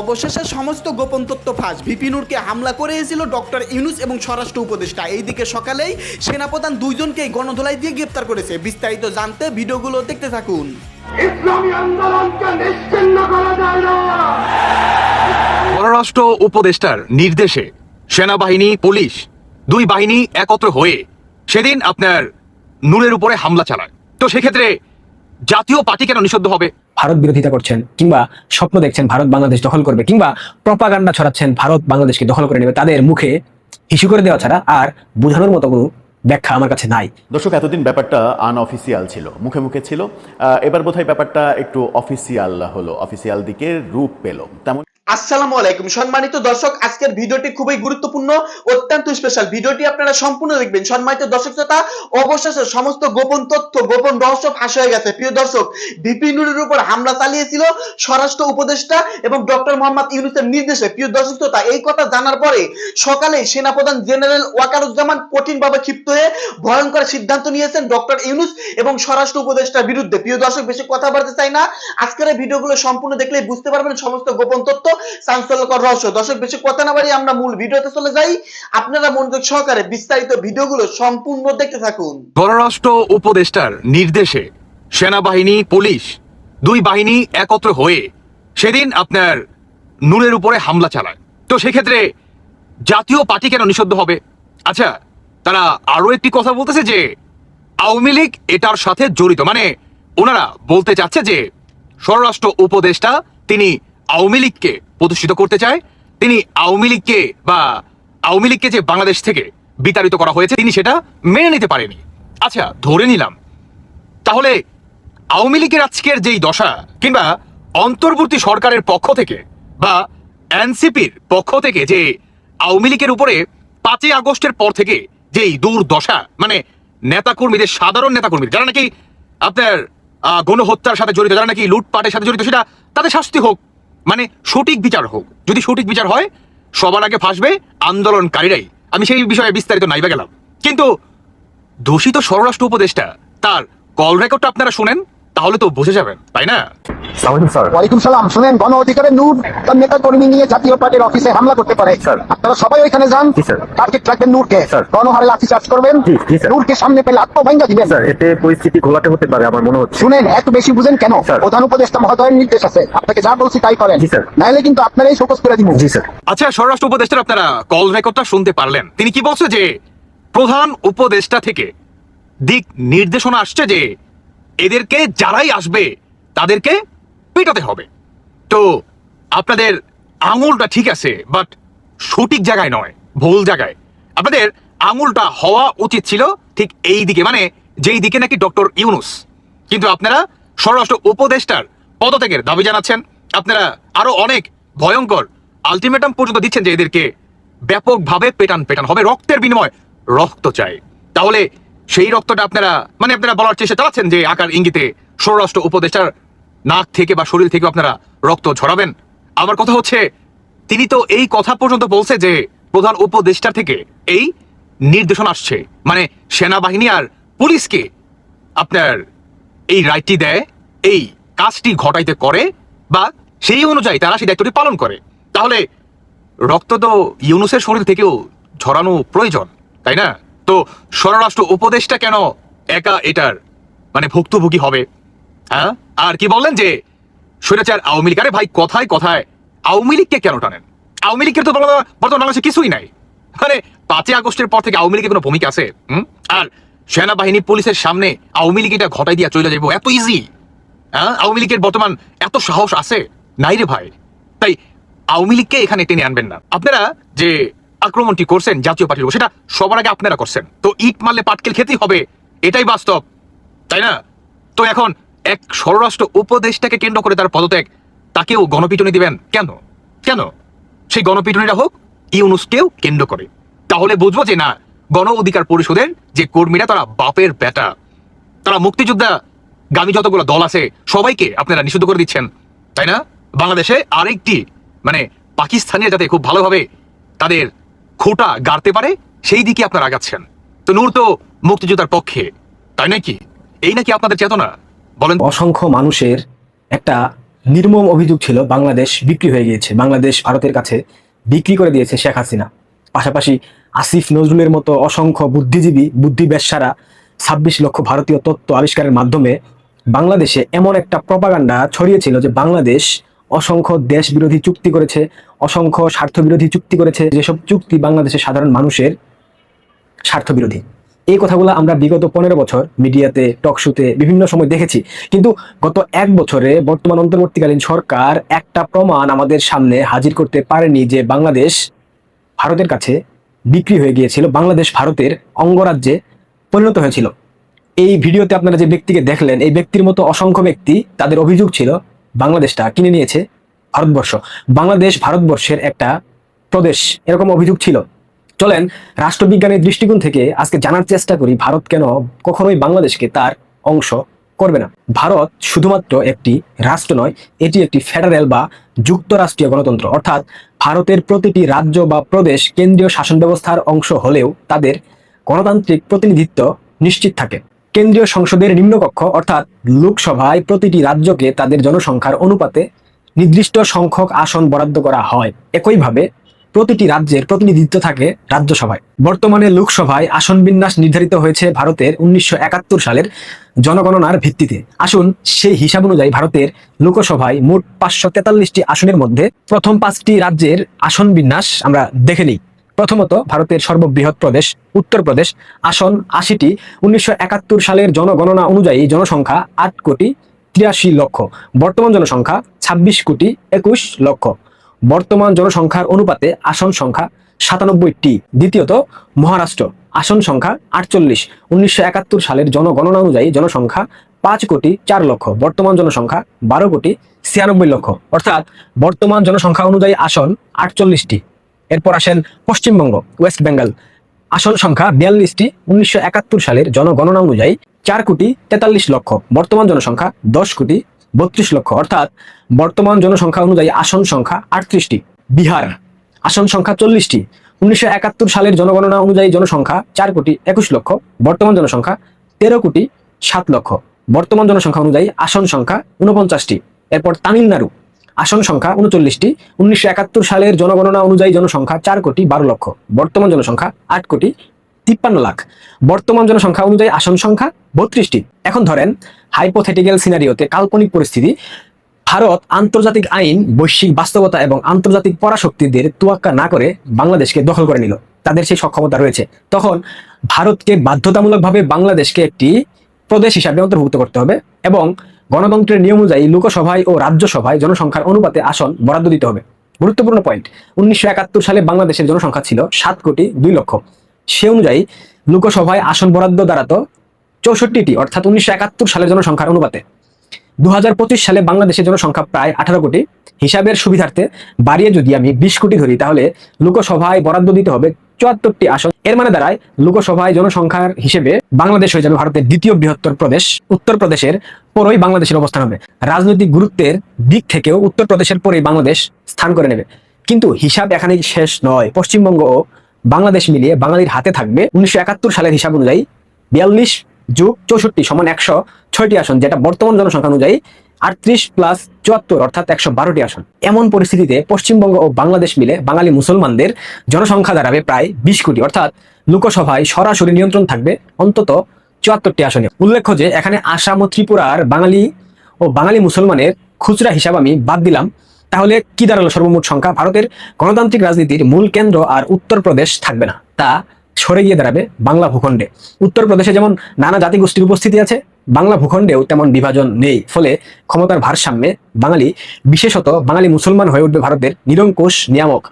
অবশেষে সমস্ত গোপন তথ্য ফাঁস। ভিপিনুরকে হামলা করেছিল ডক্টর ইউনুস এবং স্বরাষ্ট্র উপদেষ্টা। এইদিকে সকালেই সেনাপ্রধান দুইজনকেই গণধোলাই দিয়ে গ্রেপ্তার করেছে। বিস্তারিত জানতে ভিডিওগুলো দেখতে থাকুন। ইসলামী আন্দোলনকে নিশ্চিন্ন করা যায় না। পররাষ্ট্র উপদেষ্টার নির্দেশে সেনাবাহিনী পুলিশ দুই বাহিনী একত্র হয়ে সেদিন আপনার নূরের উপরে হামলা চালায়। তো সেক্ষেত্রে জাতীয় পার্টি কেন নিষিদ্ধ হবে? ভারত বিরোধিতা করছেন কিংবা স্বপ্ন দেখছেন ভারত বাংলাদেশ দখল করবে কিংবা প্রপাগান্ডা ছড়াচ্ছেন ভারত বাংলাদেশকে দখল করে নেবে তাদের মুখে হিসু করে দেওয়া ছাড়া আর বোঝানোর মতো কোনো ব্যাখ্যা আমার কাছে নাই। দর্শক এতদিন ব্যাপারটা আনঅফিসিয়াল ছিল মুখে মুখে ছিল। আহ, এবার বোধহয় ব্যাপারটা একটু অফিসিয়াল হলো অফিসিয়াল দিকে রূপ পেল। তেমন আসসালামু আলাইকুম। সম্মানিত দর্শক, আজকের ভিডিওটি খুবই গুরুত্বপূর্ণ, অত্যন্ত স্পেশাল ভিডিওটি আপনারা সম্পূর্ণ দেখবেন। সম্মানিত দর্শক শ্রোতা, অবশেষে সমস্ত গোপন তথ্য, গোপন রহস্য ফাঁস হয়ে গেছে। প্রিয় দর্শক বিপিনুরের উপর হামলা চালিয়েছিল স্বরাষ্ট্র উপদেষ্টা এবং ডক্টর মোহাম্মদ ইউনুসের নির্দেশে। প্রিয় দর্শক শ্রোতা, এই কথা জানার পরে সকালে সেনাপ্রধান জেনারেল ওয়াকারুজ্জামান কঠিনভাবে ক্ষিপ্ত হয়ে ভয়ঙ্কর সিদ্ধান্ত নিয়েছেন ডক্টর ইউনুস এবং স্বরাষ্ট্র উপদেষ্টার বিরুদ্ধে। প্রিয় দর্শক, বেশি কথা বলতে চাই না। আজকের ভিডিওগুলো সম্পূর্ণ দেখলে বুঝতে পারবেন সমস্ত গোপন তথ্য। চাঞ্চল্যকর রহস্য। দর্শক, বেশি কথা না বাড়িয়ে আমরা মূল ভিডিওতে চলে যাই। আপনারা মনোযোগ সহকারে বিস্তারিত ভিডিওগুলো সম্পূর্ণ দেখতে থাকুন। পররাষ্ট্র উপদেষ্টার নির্দেশে সেনাবাহিনী, পুলিশ দুই বাহিনী একত্র হয়ে সেদিন আপনার নূরের উপরে হামলা চালায়। তো সেক্ষেত্রে জাতীয় পার্টি কেন নিষিদ্ধ হবে? আচ্ছা তারা আরও একটি কথা বলতেছে যে আওয়ামী লীগ এটার সাথে জড়িত। মানে ওনারা বলতে চাচ্ছে যে স্বরাষ্ট্র উপদেষ্টা, তিনি আওয়ামী লীগকে প্রতিষ্ঠিত করতে চায়, তিনি আওয়ামী লীগকে বা আওয়ামী লীগকে যে বাংলাদেশ থেকে বিতাড়িত করা হয়েছে, তিনি সেটা মেনে নিতে পারেনি। আচ্ছা ধরে নিলাম। তাহলে আওয়ামী লীগের আজকের যেই দশা কিংবা অন্তর্বর্তী সরকারের পক্ষ থেকে বা এনসিপির পক্ষ থেকে যে আওয়ামী লীগের উপরে পাঁচই আগস্টের পর থেকে যেই দুর্দশা মানে নেতাকর্মীদের, সাধারণ নেতাকর্মী যারা নাকি আপনার গণহত্যার সাথে জড়িত, যারা নাকি লুটপাটের সাথে জড়িত, সেটা তাদের শাস্তি হোক মানে সঠিক বিচার হোক। যদি সঠিক বিচার হয়, সবার আগে ফাঁসবে আন্দোলনকারীরাই। আমি সেই বিষয়ে বিস্তারিত নাইবা গেলাম। কিন্তু দোষিত স্বরাষ্ট্র উপদেষ্টা, তার কল রেকর্ডটা আপনারা শুনেন। তাহলে তো বুঝে যাবেন তাই না? ওয়ালাইকুম সালাম শুনেন গণ অধিকারের নূর তার নেতা কর্মী নিয়ে জাতীয় পার্টির অফিসে হামলা করতে পারে। আপনারা সবাই ওইখানে যান টার্গেট রাখবেন নূরকে। গণহারে লাঠি চার্জ করবেন জি, জি, স্যার। নূরকে সামনে পেলে আত্মভাঙ্গা দিবেন। এতে পরিস্থিতি ঘোলাটে হতে পারে আমার মনে হচ্ছে। শুনেন এত বেশি বুঝেন কেন? প্রধান উপদেষ্টা মহোদয়ের নির্দেশ আছে। আপনাকে যা বলছি তাই করেন। নাহলে কিন্তু আপনারাই শোকস করে দিব। জি স্যার। আচ্ছা স্বরাষ্ট্র উপদেষ্টার আপনারা কল রেকর্ডটা শুনতে পারলেন। তিনি কি বলছে যে প্রধান উপদেষ্টা থেকে দিক নির্দেশনা আসছে যে এদেরকে যারাই আসবে, তাদেরকে পেটাতে হবে। তো আপনাদের আঙুলটা ঠিক আছে বাট সঠিক জায়গায় নয়, ভুল জায়গায়। আপনাদের আঙুলটা হওয়া উচিত ছিল ঠিক এই দিকে মানে যেই দিকে নাকি ডক্টর ইউনুস। কিন্তু আপনারা স্বরাষ্ট্র উপদেষ্টার পদত্যাগের দাবি জানাচ্ছেন। আপনারা আরও অনেক ভয়ঙ্কর আলটিমেটাম পর্যন্ত দিচ্ছেন যে এদেরকে ব্যাপকভাবে পেটান পেটান হবে। রক্তের বিনিময় রক্ত চাই। তাহলে সেই রক্তটা আপনারা মানে আপনারা বলার চেষ্টা চালাচ্ছেন যে আকার ইঙ্গিতে স্বরাষ্ট্র উপদেষ্টার নাক থেকে বা শরীর থেকে আপনারা রক্ত ঝরাবেন। আমার কথা হচ্ছে, তিনি তো এই কথা পর্যন্ত বলছে যে প্রধান উপদেষ্টার থেকে এই নির্দেশনা আসছে। মানে সেনাবাহিনী আর পুলিশকে আপনার এই রাইটটি দেয়, এই কাজটি ঘটাইতে করে বা সেই অনুযায়ী তারা সেই দায়িত্বটি পালন করে। তাহলে রক্ত তো ইউনুসের শরীর থেকেও ঝরানো প্রয়োজন, তাই না? তো স্বরাষ্ট্র উপদেশটা কেন একা এটার? মানে ভুক্তভোগী হবে। হ্যাঁ? আর কি বললেন যে, স্বৈরাচার আওয়ামী লীগ, আরে ভাই কথায় কথায় আওয়ামী লীগকে কেন টানেন? আওয়ামী লীগের তো বর্তমান বাংলাদেশে কিছুই নাই। মানে পাঁচই আগস্টের পর থেকে আওয়ামী লীগের কোনো ভূমিকা আছে? আর সেনাবাহিনী পুলিশের সামনে আওয়ামী লীগ এটা ঘটাই দিয়া চলে যাব এত ইজি হ্যাঁ? আওয়ামী লীগের বর্তমান এত সাহস আছে? নাই রে ভাই। তাই আওয়ামী লীগকে এখানে টেনে আনবেন না। আপনারা যে আক্রমণটি করছেন জাতীয় পার্টির সেটা সবার আগে আপনারা করছেন। তো ইট মারলে পাটকেল খেতেই হবে, এটাই বাস্তব, তাই না? তো এখন এক স্বরাষ্ট্র উপদেশটাকে কেন্দ্র করে তার পদত্যাগ, তাকেও গণপিটুনি দিবেন কেন? কেন? সেই গণপিটুনিটা হোক, ইউনুসকেও কেন্দ্র করে। তাহলে বুঝব যে না, গণ অধিকার পরিষদের যে কর্মীরা, তারা বাপের বেটা। তারা মুক্তিযোদ্ধা, গামী যতগুলো দল আছে, সবাইকে আপনারা নিষিদ্ধ করে দিচ্ছেন, তাই না? বাংলাদেশে আরেকটি মানে পাকিস্তানিরা যাতে খুব ভালোভাবে তাদের খোটা গাড়তে পারে, সেই দিকে আপনারা আগাচ্ছেন। তো নূর তো মুক্তিযোদ্ধার পক্ষে, তাই নাকি? এই নাকি আপনাদের চেতনা? বলেন। অসংখ্য মানুষের একটা নির্মম অভিযোগ ছিল, বাংলাদেশ বিক্রি হয়ে গিয়েছে, বাংলাদেশ ভারতের কাছে বিক্রি করে দিয়েছে শেখ হাসিনা। পাশাপাশি আসিফ নজরুলের মতো অসংখ্য বুদ্ধিজীবী বুদ্ধি ব্যবসারা ছাব্বিশ লক্ষ ভারতীয় তত্ত্ব আবিষ্কারের মাধ্যমে বাংলাদেশে এমন একটা প্রপাগান্ডা ছড়িয়েছিল যে বাংলাদেশ অসংখ্য দেশ বিরোধী চুক্তি করেছে, অসংখ্য স্বার্থ বিরোধী চুক্তি করেছে, যেসব চুক্তি বাংলাদেশের সাধারণ মানুষের স্বার্থ বিরোধী এই কথাগুলো আমরা বিগত পনেরো বছর মিডিয়াতে টকশুতে বিভিন্ন সময় দেখেছি। কিন্তু গত এক বছরে বর্তমান অন্তর্বর্তীকালীন সরকার একটা প্রমাণ আমাদের সামনে হাজির করতে পারেনি যে বাংলাদেশ ভারতের কাছে বিক্রি হয়ে গিয়েছিল, বাংলাদেশ ভারতের অঙ্গরাজ্যে পরিণত হয়েছিল। এই ভিডিওতে আপনারা যে ব্যক্তিকে দেখলেন, এই ব্যক্তির মতো অসংখ্য ব্যক্তি তাদের অভিযোগ ছিল বাংলাদেশটা কিনে নিয়েছে ভারতবর্ষ। বাংলাদেশ ভারতবর্ষের একটা প্রদেশ, এরকম অভিযোগ ছিল। চলেন, রাষ্ট্রবিজ্ঞানের দৃষ্টিকোণ থেকে আজকে জানার চেষ্টা করি, ভারত কেন কখনোই বাংলাদেশকে তার অংশ করবে না। ভারত শুধুমাত্র একটি রাষ্ট্র নয়, এটি একটি ফেডারেল বা যুক্তরাষ্ট্রীয় গণতন্ত্র। অর্থাৎ ভারতের প্রতিটি রাজ্য বা প্রদেশ কেন্দ্রীয় শাসন ব্যবস্থার অংশ হলেও তাদের গণতান্ত্রিক প্রতিনিধিত্ব নিশ্চিত থাকে। কেন্দ্রীয় সংসদের নিম্নকক্ষ, অর্থাৎ লোকসভায় প্রতিটি রাজ্যকে তাদের জনসংখ্যার অনুপাতে নির্দিষ্ট সংখ্যক আসন বরাদ্দ করা হয়। একইভাবে প্রতিটি রাজ্যের প্রতিনিধিত্ব থাকে রাজ্যসভায়। বর্তমানে লোকসভায় আসন বিন্যাস নির্ধারিত হয়েছে ভারতের উনিশশো একাত্তর সালের জনগণনার ভিত্তিতে। আসুন সেই হিসাব অনুযায়ী ভারতের লোকসভায় মোট পাঁচশো তেতাল্লিশটি আসনের মধ্যে প্রথম পাঁচটি রাজ্যের আসন বিন্যাস আমরা দেখে নিই। প্রথমত ভারতের সর্ববৃহৎ প্রদেশ উত্তরপ্রদেশ আসন আশিটি, উনিশশো একাত্তর সালের জনগণনা অনুযায়ী জনসংখ্যা আট কোটি তিরাশি লক্ষ, বর্তমান জনসংখ্যা ছাব্বিশ কোটি একুশ লক্ষ। বর্তমান জনসংখ্যার অনুপাতে আসন সংখ্যা সাতানব্বইটি। দ্বিতীয়ত, মহারাষ্ট্র, আসন সংখ্যা আটচল্লিশ, উনিশশো সালের জনগণনা অনুযায়ী জনসংখ্যা পাঁচ কোটি চার লক্ষ, বর্তমান জনসংখ্যা বারো কোটি ছিয়ানব্বই লক্ষ। অর্থাৎ, বর্তমান জনসংখ্যা অনুযায়ী আসন আটচল্লিশটি। এরপর আসেন পশ্চিমবঙ্গ, ওয়েস্ট বেঙ্গল। আসন সংখ্যা বিয়াল্লিশটি, উনিশশো একাত্তর সালের জনগণনা অনুযায়ী চার কোটি তেতাল্লিশ লক্ষ, বর্তমান জনসংখ্যা দশ কোটি বত্রিশ লক্ষ। অর্থাৎ বর্তমান জনসংখ্যা অনুযায়ী আসন সংখ্যা আটত্রিশটি। বিহার, আসন সংখ্যা চল্লিশটি, উনিশশো একাত্তর সালের জনগণনা অনুযায়ী জনসংখ্যা চার কোটি একুশ লক্ষ, বর্তমান জনসংখ্যা তেরো কোটি সাত লক্ষ। বর্তমান জনসংখ্যা অনুযায়ী আসন সংখ্যা উনপঞ্চাশটি এরপর তামিলনাড়ু আসন সংখ্যা উনচল্লিশটি। উনিশশো একাত্তর সালের জনগণনা অনুযায়ী জনসংখ্যা চার কোটি বারো লক্ষ। বর্তমান জনসংখ্যা আট কোটি তিপ্পান্ন লাখ। বর্তমান জনসংখ্যা অনুযায়ী আসন সংখ্যা বত্রিশটি। এখন ধরেন হাইপোথেটিক্যাল সিনারিওতে কাল্পনিক পরিস্থিতি। ভারত আন্তর্জাতিক আইন, বৈশ্বিক বাস্তবতা এবং আন্তর্জাতিক পরাশক্তিদের তোয়াক্কা না করে বাংলাদেশকে দখল করে নিল। তাদের সেই সক্ষমতা রয়েছে। তখন ভারতকে বাধ্যতামূলকভাবে বাংলাদেশকে একটি প্রদেশ হিসাবে অন্তর্ভুক্ত করতে হবে এবং গণতন্ত্রের নিয়ম অনুযায়ী লোকসভায় ও রাজ্যসভায় জনসংখ্যার অনুপাতে আসন বরাদ্দ দিতে হবে। গুরুত্বপূর্ণ পয়েন্ট উনিশশো একাত্তর সালে বাংলাদেশের জনসংখ্যা ছিল সাত কোটি দুই লক্ষ। সে অনুযায়ী লোকসভায় আসন বরাদ্দ দাঁড়াতো চৌষট্টিটি, অর্থাৎ উনিশশো একাত্তর সালের জনসংখ্যার অনুপাতে। দু হাজার পঁচিশ সালে বাংলাদেশের জনসংখ্যা প্রায় আঠারো কোটি। হিসাবের সুবিধার্থে বাড়িয়ে যদি আমি বিশ কোটি ধরি, তাহলে লোকসভায় বরাদ্দ দিতে হবে চুয়াত্তরটি আসন। এর মানে দাঁড়ায়, লোকসভায় জনসংখ্যার হিসেবে বাংলাদেশ হয়ে যাবে ভারতের দ্বিতীয় বৃহত্তর প্রদেশ, উত্তরপ্রদেশের পরই বাংলাদেশের অবস্থান হবে। রাজনৈতিক গুরুত্বের দিক থেকেও উত্তরপ্রদেশের পরেই বাংলাদেশ স্থান করে নেবে। কিন্তু হিসাব এখানেই শেষ নয়। পশ্চিমবঙ্গ ও বাংলাদেশ মিলিয়ে বাঙালির হাতে থাকবে উনিশশো একাত্তর সালের হিসাব অনুযায়ী বিয়াল্লিশ যোগ চৌষট্টি সমান একশো ছয়টি আসন, যেটা বর্তমান জনসংখ্যা অনুযায়ী আটত্রিশ প্লাস চুয়াত্তর, অর্থাৎ একশো বারোটি আসন। এমন পরিস্থিতিতে পশ্চিমবঙ্গ ও বাংলাদেশ মিলে বাঙালি মুসলমানদের জনসংখ্যা দাঁড়াবে প্রায় বিশ কোটি, অর্থাৎ লোকসভায় সরাসরি নিয়ন্ত্রণ থাকবে অন্তত চুয়াত্তরটি আসনে। উল্লেখ্য যে, এখানে আসাম ও ত্রিপুরার বাঙালি ও বাঙালি মুসলমানের খুচরা হিসাব আমি বাদ দিলাম। তাহলে কি দাঁড়াল সর্বমোট সংখ্যা? ভারতের গণতান্ত্রিক রাজনীতির মূল কেন্দ্র আর উত্তরপ্রদেশ থাকবে না। তা সরে গিয়ে দাঁড়াবে বাংলা ভূখণ্ডে। উত্তরপ্রদেশে যেমন নানা জাতিগোষ্ঠীর উপস্থিতি আছে, বাংলা ভূখণ্ডেও তেমন বিভাজন নেই। ফলে ক্ষমতার ভারসাম্যে বাঙালি, বিশেষত বাঙালি মুসলমান হয়ে উঠবে ভারতের নিরঙ্কুশ নিয়ামক।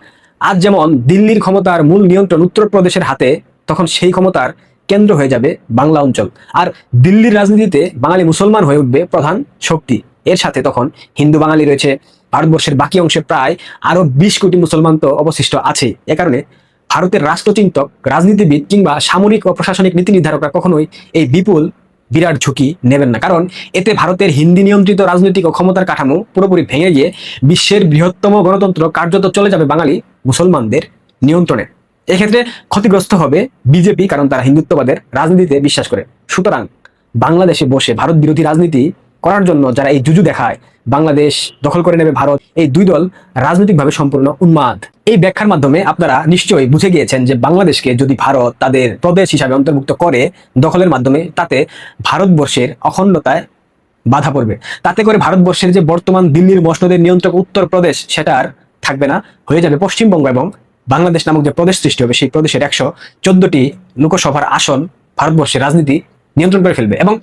আজ যেমন দিল্লির ক্ষমতার মূল নিয়ন্ত্রণ উত্তরপ্রদেশের হাতে, তখন সেই ক্ষমতার কেন্দ্র হয়ে যাবে বাংলা অঞ্চল। আর দিল্লির রাজনীতিতে বাঙালি মুসলমান হয়ে উঠবে প্রধান শক্তি। এর সাথে তখন হিন্দু বাঙালি রয়েছে। ভারতবর্ষের বাকি অংশে প্রায় আরও বিশ কোটি মুসলমান তো অবশিষ্ট আছে এ কারণে ভারতের রাষ্ট্রচিন্তক, রাজনীতিবিদ কিংবা সামরিক ও প্রশাসনিক নীতি নির্ধারকরা কখনোই এই বিপুল বিরাট ঝুঁকি নেবেন না। কারণ এতে ভারতের হিন্দি নিয়ন্ত্রিত রাজনৈতিক ও ক্ষমতার কাঠামো পুরোপুরি ভেঙে গিয়ে বিশ্বের বৃহত্তম গণতন্ত্র কার্যত চলে যাবে বাঙালি মুসলমানদের নিয়ন্ত্রণে। এক্ষেত্রে ক্ষতিগ্রস্ত হবে বিজেপি কারণ তারা হিন্দুত্ববাদের রাজনীতিতে বিশ্বাস করে। সুতরাং বাংলাদেশে বসে ভারত বিরোধী রাজনীতি করার জন্য যারা এই জুজু দেখায়, বাংলাদেশ দখল করে নেবে ভারত, এই দুই দল রাজনৈতিকভাবে সম্পূর্ণ উন্মাদ। এই ব্যাখ্যার মাধ্যমে আপনারা নিশ্চয়ই বুঝে গিয়েছেন যে বাংলাদেশকে যদি ভারত তাদের প্রদেশ হিসাবে অন্তর্ভুক্ত করে দখলের মাধ্যমে, তাতে ভারতবর্ষের অখণ্ডতায় বাধা পড়বে। তাতে করে ভারতবর্ষের যে বর্তমান দিল্লির মসনদের নিয়ন্ত্রক উত্তরপ্রদেশ সেটা আর থাকবে না, হয়ে যাবে পশ্চিমবঙ্গ এবং বাংলাদেশ নামক যে প্রদেশ সৃষ্টি হবে, সেই প্রদেশের একশো চোদ্দটি লোকসভার আসন ভারতবর্ষের রাজনীতি নিয়ন্ত্রণ করে ফেলবে। এবং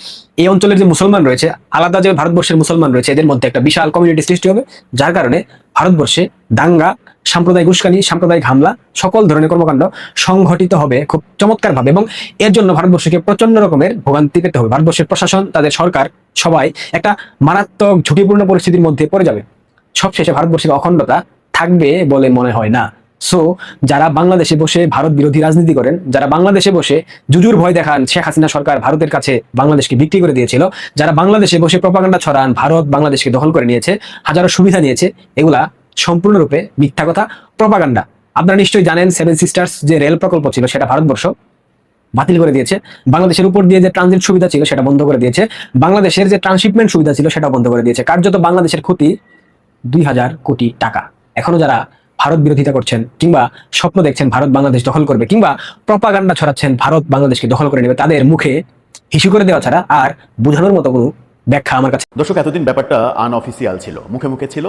এই অঞ্চলের যে মুসলমান রয়েছে, আলাদা যে ভারতবর্ষের মুসলমান রয়েছে, এদের মধ্যে একটা বিশাল কমিউনিটি সৃষ্টি হবে, যার কারণে ভারতবর্ষে দাঙ্গা, সাম্প্রদায়িক উস্কানি, সাম্প্রদায়িক হামলা, সকল ধরনের কর্মকাণ্ড সংঘটিত হবে খুব চমৎকার ভাবে এবং এর জন্য ভারতবর্ষকে প্রচণ্ড রকমের ভোগান্তি পেতে হবে। ভারতবর্ষের প্রশাসন, তাদের সরকার, সবাই একটা মারাত্মক ঝুঁকিপূর্ণ পরিস্থিতির মধ্যে পড়ে যাবে। সবশেষে ভারতবর্ষের অখণ্ডতা থাকবে বলে মনে হয় না। সো যারা বাংলাদেশে বসে ভারত বিরোধী রাজনীতি করেন, যারা বাংলাদেশে বসে জুজুর ভয় দেখান শেখ হাসিনা সরকার ভারতের কাছে বাংলাদেশকে বিক্রি করে দিয়েছিল, যারা বাংলাদেশে বসে প্রপাগান্ডা ছড়ান ভারত বাংলাদেশকে দখল করে নিয়েছে, হাজারো সুবিধা নিয়েছে, এগুলা সম্পূর্ণরূপে মিথ্যা কথা প্রপাগান্ডা আপনারা নিশ্চয়ই জানেন সেভেন সিস্টার্স যে রেল প্রকল্প ছিল, সেটা ভারতবর্ষ বাতিল করে দিয়েছে। বাংলাদেশের উপর দিয়ে যে ট্রানজিট সুবিধা ছিল, সেটা বন্ধ করে দিয়েছে। বাংলাদেশের যে ট্রান্সশিপমেন্ট সুবিধা ছিল সেটা বন্ধ করে দিয়েছে। কার্যত বাংলাদেশের ক্ষতি দুই হাজার কোটি টাকা। এখনও যারা ভারত বিরোধিতা করছেন কিংবা স্বপ্ন দেখছেন ভারত বাংলাদেশ দখল করবে কিংবা প্রপাগান্ডা ছড়াচ্ছেন ভারত বাংলাদেশকে দখল করে নেবে, তাদের মুখে হিসু করে দেওয়া ছাড়া আর বোঝানোর মতো কোনো ব্যাখ্যা আমার কাছে। দর্শক, এতদিন ব্যাপারটা আনঅফিসিয়াল ছিল, মুখে মুখে ছিল।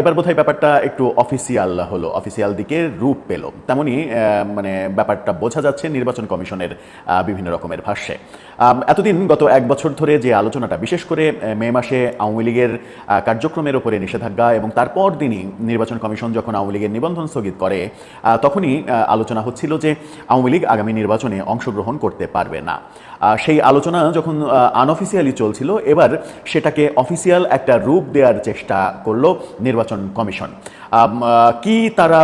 এবার বোধহয় ব্যাপারটা একটু অফিসিয়াল হলো অফিসিয়াল দিকে রূপ পেল। তেমনই মানে ব্যাপারটা বোঝা যাচ্ছে নির্বাচন কমিশনের বিভিন্ন রকমের ভাষ্যে। এতদিন গত এক বছর ধরে যে আলোচনাটা, বিশেষ করে মে মাসে আওয়ামী লীগের কার্যক্রমের ওপরে নিষেধাজ্ঞা এবং তারপর দিনই নির্বাচন কমিশন যখন আওয়ামী লীগের নিবন্ধন স্থগিত করে তখনই আলোচনা হচ্ছিল যে আওয়ামী লীগ আগামী নির্বাচনে অংশগ্রহণ করতে পারবে না। সেই আলোচনা যখন আনঅফিসিয়ালি চলছিল, এবার সেটাকে অফিসিয়াল একটা রূপ দেওয়ার চেষ্টা করল নির্বাচন কমিশন। কি তারা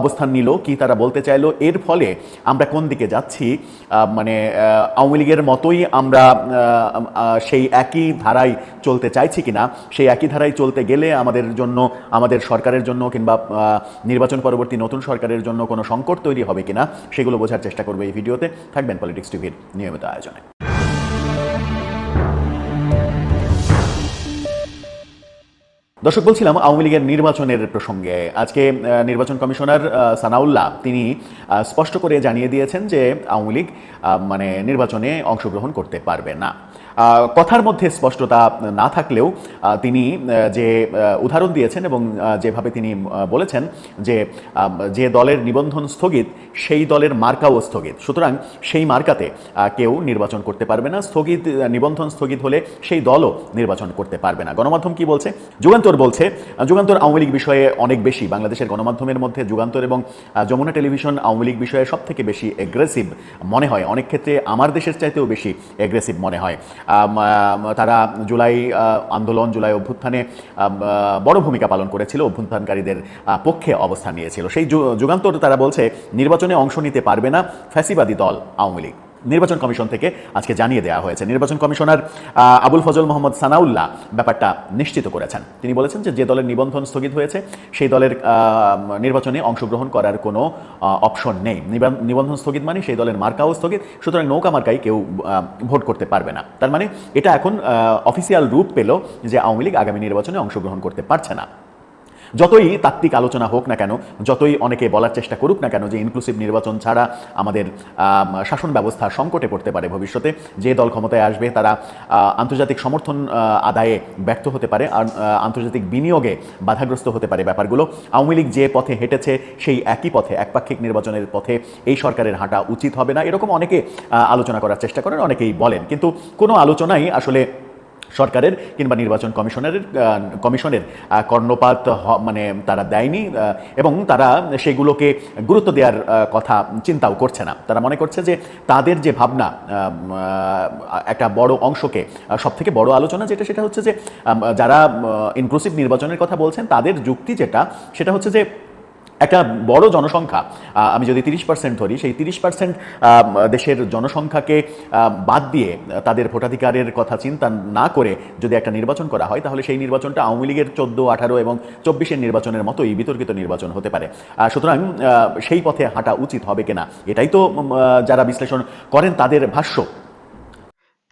অবস্থান নিল, কি তারা বলতে চাইলো, এর ফলে আমরা কোন দিকে যাচ্ছি মানে আওয়ামী লীগের মতোই আমরা সেই একই ধারায় চলতে চাইছি কিনা, সেই একই ধারায় চলতে গেলে আমাদের জন্য, আমাদের সরকারের জন্য কিংবা নির্বাচন পরবর্তী নতুন সরকারের জন্য কোনো সংকট তৈরি হবে কিনা, সেগুলো বোঝার চেষ্টা করব এই ভিডিওতে। থাকবেন পলিটিক্স টিভির নিয়মিত আয়োজনে। দর্শক, বলছিলাম আওয়ামী লীগের নির্বাচনের প্রসঙ্গে। আজকে নির্বাচন কমিশনার সানাউল্লাহ, তিনি স্পষ্ট করে জানিয়ে দিয়েছেন যে আওয়ামী লীগ মানে নির্বাচনে অংশগ্রহণ করতে পারবে না। কথার মধ্যে স্পষ্টতা না থাকলেও তিনি যে উদাহরণ দিয়েছেন এবং যেভাবে তিনি বলেছেন যে যে দলের নিবন্ধন স্থগিত, সেই দলের মার্কাও স্থগিত। সুতরাং সেই মার্কাতে কেউ নির্বাচন করতে পারবে না। স্থগিত নিবন্ধন স্থগিত হলে সেই দলও নির্বাচন করতে পারবে না। গণমাধ্যম কি বলছে? যুগান্তর বলছে যুগান্তর আওয়ামী লীগ বিষয়ে অনেক বেশি। বাংলাদেশের গণমাধ্যমের মধ্যে যুগান্তর এবং যমুনা টেলিভিশন আওয়ামী লীগ বিষয়ে সব থেকে বেশি এগ্রেসিভ মনে হয়। অনেক ক্ষেত্রে আমার দেশের চাইতেও বেশি এগ্রেসিভ মনে হয়। তারা জুলাই আন্দোলন, জুলাই অভ্যুত্থানে বড় ভূমিকা পালন করেছিল, অভ্যুত্থানকারীদের পক্ষে অবস্থান নিয়েছিল। সেই যুগান্তর তারা বলছে, নির্বাচনে অংশ নিতে পারবে না ফ্যাসিবাদী দল, আওয়ামী লীগ। নির্বাচন কমিশন থেকে আজকে জানিয়ে দেওয়া হয়েছে। নির্বাচন কমিশনার আবুল ফজল মোহাম্মদ সানাউল্লাহ ব্যাপারটা নিশ্চিত করেছেন। তিনি বলেছেন যে যে দলের নিবন্ধন স্থগিত হয়েছে, সেই দলের নির্বাচনে অংশগ্রহণ করার কোনো অপশন নেই। নিবন্ধন স্থগিত মানে সেই দলের মার্কাও স্থগিত, সুতরাং নৌকা মার্কাই কেউ ভোট করতে পারবে না। তার মানে এটা এখন অফিসিয়াল রূপ পেল যে আওয়ামী লীগ আগামী নির্বাচনে অংশগ্রহণ করতে পারছে না। যতই তাত্ত্বিক আলোচনা হোক না কেন, যতই অনেকে বলার চেষ্টা করুক না কেন যে ইনক্লুসিভ নির্বাচন ছাড়া আমাদের শাসন ব্যবস্থা সংকটে পড়তে পারে ভবিষ্যতে, যে দল ক্ষমতায় আসবে তারা আন্তর্জাতিক সমর্থন আদায়ে ব্যর্থ হতে পারে, আর আন্তর্জাতিক বিনিয়োগে বাধাগ্রস্ত হতে পারে ব্যাপারগুলো। আওয়ামী লীগ যে পথে হেঁটেছে, সেই একই পথে, একপাক্ষিক নির্বাচনের পথে এই সরকারের হাঁটা উচিত হবে না। এরকম অনেকে আলোচনা করার চেষ্টা করেন, অনেকেই বলেন। কিন্তু কোনো আলোচনাই আসলে সরকারের কিংবা নির্বাচন কমিশনের কমিশনের কর্ণপাত মানে তারা দেয়নি এবং তারা সেগুলোকে গুরুত্ব দেওয়ার কথা চিন্তাও করছে না। তারা মনে করছে যে তাদের যে ভাবনা একটা বড় অংশকে সব থেকে বড় আলোচনা যেটা, সেটা হচ্ছে যে যারা ইনক্লুসিভ নির্বাচনের কথা বলছেন, তাদের যুক্তি যেটা, সেটা হচ্ছে যে একটা বড় জনসংখ্যা আমি যদি তিরিশ পার্সেন্ট ধরি, সেই তিরিশ পার্সেন্ট দেশের জনসংখ্যাকে বাদ দিয়ে তাদের ভোটাধিকারের কথা চিন্তা না করে যদি একটা নির্বাচন করা হয়, তাহলে সেই নির্বাচনটা আওয়ামী লীগের চোদ্দ, আঠারো এবং চব্বিশের নির্বাচনের মতোই বিতর্কিত নির্বাচন হতে পারে। সুতরাং সেই পথে হাঁটা উচিত হবে কিনা, এটাই তো যারা বিশ্লেষণ করেন তাদের ভাষ্য।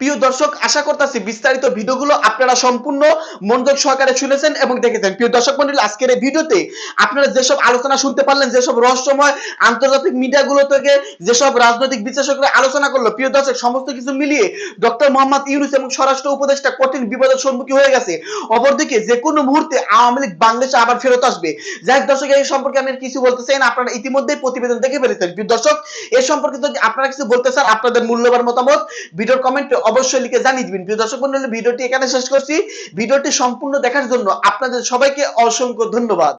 প্রিয় দর্শক, আশা করতেছি বিস্তারিত ভিডিওগুলো আপনারা সম্পূর্ণ মনোযোগ সহকারে শুনেছেন এবং দেখেছেন। প্রিয় দর্শক মন্ডলী, আজকের এই ভিডিওতে আপনারা যেসব আলোচনা শুনতে পারলেন, যেসব রহস্যময় আন্তর্জাতিক মিডিয়াগুলো থেকে যেসব রাজনৈতিক বিশ্লেষকরা আলোচনা করল, প্রিয় দর্শক, সমস্ত কিছু মিলিয়ে ডক্টর মোহাম্মদ ইউনুস এবং স্বরাষ্ট্র উপদেষ্টা কঠিন বিপদের সম্মুখীন হয়ে গেছে। অপরদিকে যে কোনো মুহূর্তে আওয়ামী লীগ বাংলাদেশে আবার ফেরত আসবে। যাই হোক দর্শক, এই সম্পর্কে আমি কিছু বলতে চাই আপনারা ইতিমধ্যেই প্রতিবেদন দেখে ফেলেছেন। প্রিয় দর্শক, এ সম্পর্কে যদি আপনারা কিছু বলতে চান, আপনাদের মূল্যবান মতামত, ভিডিওর কমেন্টে অবশ্যই লিখে জানিয়ে দিবেন। প্রিয় দর্শক মন্ডলী, ভিডিওটি এখানে শেষ করছি। ভিডিওটি সম্পূর্ণ দেখার জন্য আপনাদের সবাইকে অসংখ্য ধন্যবাদ।